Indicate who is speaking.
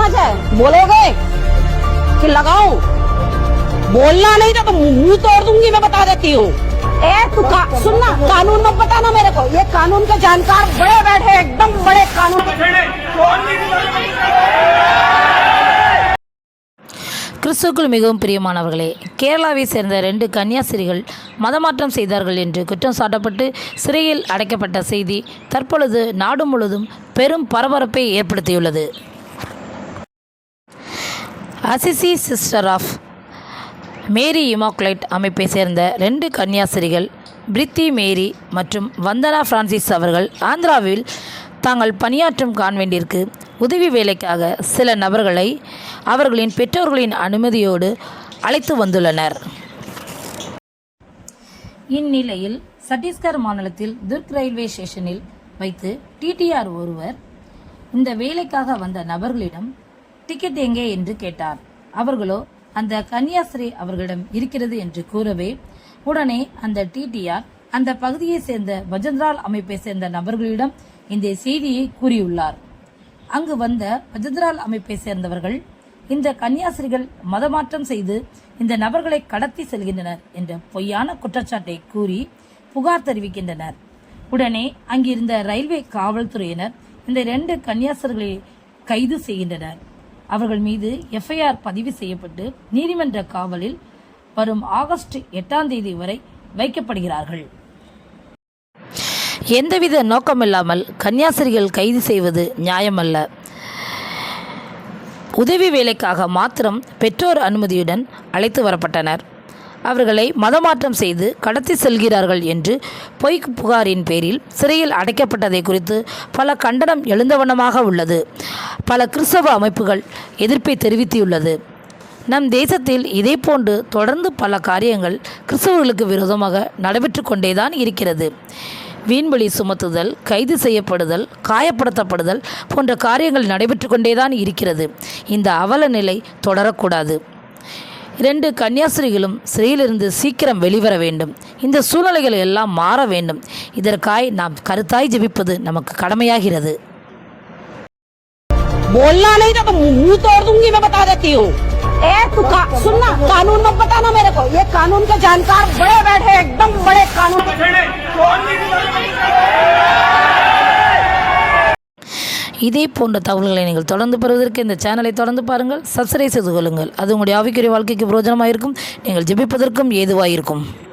Speaker 1: શરમ છે બોલો कि लगाओ बोलना नहीं था तो मुंह तोड़ दूंगी मैं बता देती हूँ तू का, सुनना कानून मत बताना मेरे को ये कानून के जानकार बड़े बैठे एकदम बड़े कानून
Speaker 2: கிறிஸ்துக்குள் மிகவும் பிரியமானவர்களே கேரளாவை சேர்ந்த ரெண்டு கன்னியாசிரிகள் மதமாற்றம் செய்தார்கள் என்று குற்றம் சாட்டப்பட்டு சிறையில் அடைக்கப்பட்ட செய்தி தற்பொழுது நாடு முழுவதும் பெரும் பரபரப்பை ஏற்படுத்தியுள்ளது. Assisi sister of Mary Immaculate அமைப்பை சேர்ந்த ரெண்டு கன்னியாசிரிகள் பிரித்தி மேரி மற்றும் வந்தனா பிரான்சிஸ் அவர்கள் ஆந்திராவில் தாங்கள் பணியாற்றும் கான்வெண்டிற்கு உதவி வேலைக்காக சில நபர்களை அவர்களின் பெற்றோர்களின் அனுமதியோடு அழைத்து வந்துள்ளனர். இந்நிலையில் சத்தீஸ்கர் மாநிலத்தில் துர்க் ரயில்வே ஸ்டேஷனில் வைத்து டிடிஆர் ஒருவர் இந்த வேலைக்காக வந்த நபர்களிடம் டிக்கெட் எங்கே என்று கேட்டார். அவர்களோ அந்த கன்னியாஸ்ரீ அவர்களிடம் இருக்கிறது என்று கூறவே உடனே அந்த டிடிஆர் அந்த பகுதியை சேர்ந்த பஜந்த்ரால் அமைப்பை சேர்ந்த நபர்களிடம் இந்த செய்தியை கூறியுள்ளார். அங்கு வந்த பஜந்த்ரால் அமைப்பை சேர்ந்தவர்கள் இந்த கன்னியாஸ்திரிகள் மதமாற்றம் செய்து இந்த நபர்களை கடத்தி செல்கின்றனர் என்ற பொய்யான குற்றச்சாட்டை கூறி புகார் தெரிவிக்கின்றனர். உடனே அங்கிருந்த ரயில்வே காவல்துறையினர் இந்த இரண்டு கன்னியாசர்களை கைது செய்கின்றனர். அவர்கள் மீது எஃப்ஐஆர் பதிவு செய்யப்பட்டு நீதிமன்ற காவலில் வரும் ஆகஸ்ட் எட்டாம் தேதி வரை வைக்கப்படுகிறார்கள். எந்தவித நோக்கமில்லாமல் கன்னியாசிரிகள் கைது செய்வது நியாயமல்ல. உதவி வேலைக்காக மாத்திரம் பெற்றோர் அனுமதியுடன் அழைத்து வரப்பட்டனர். அவர்களை மதமாற்றம் செய்து கடத்தி செல்கிறார்கள் என்று பொய் புகாரின் பேரில் சிறையில் அடைக்கப்பட்டதை குறித்து பல கண்டனம் எழுந்தவண்ணமாக உள்ளது. பல கிறிஸ்தவ அமைப்புகள் எதிர்ப்பை தெரிவித்துள்ளது. நம் தேசத்தில் இதே போன்று தொடர்ந்து பல காரியங்கள் கிறிஸ்தவர்களுக்கு விரோதமாக நடைபெற்று கொண்டேதான் இருக்கிறது. வீண்வழி சுமத்துதல் கைது செய்யப்படுதல் காயப்படுத்தப்படுதல் போன்ற காரியங்கள் நடைபெற்று கொண்டேதான் இருக்கிறது. இந்த அவல நிலை தொடரக்கூடாது. இரண்டு கன்னியாஸ்திரிகளும் சிறையிலிருந்து சீக்கிரம் வெளிவர வேண்டும் இந்த சூழ்நிலைகள் எல்லாம் மாற வேண்டும் இதற்காய் நாம் கருத்தாய் ஜெபிப்பது நமக்கு கடமையாகிறது
Speaker 1: बोलना नहीं था तो मुंह तोड़ दूंगी मैं बता देती हूँ ए तू का, सुनना कानून मत बताना मेरे को ये कानून के जानकार बड़े बैठे हैं, एकदम बड़े कानून
Speaker 2: இதே போன்ற தகவல்களை நீங்கள் தொடர்ந்து பெறுவதற்கு இந்த சேனலை தொடர்ந்து பாருங்கள். சப்ஸ்கிரைப் செய்து கொள்ளுங்கள். அது உங்களுடைய ஆவிக்குரிய வாழ்க்கைக்கு பிரோஜனமாக இருக்கும் நீங்கள் ஜெபிப்பதற்கும் ஏதுவாக இருக்கும்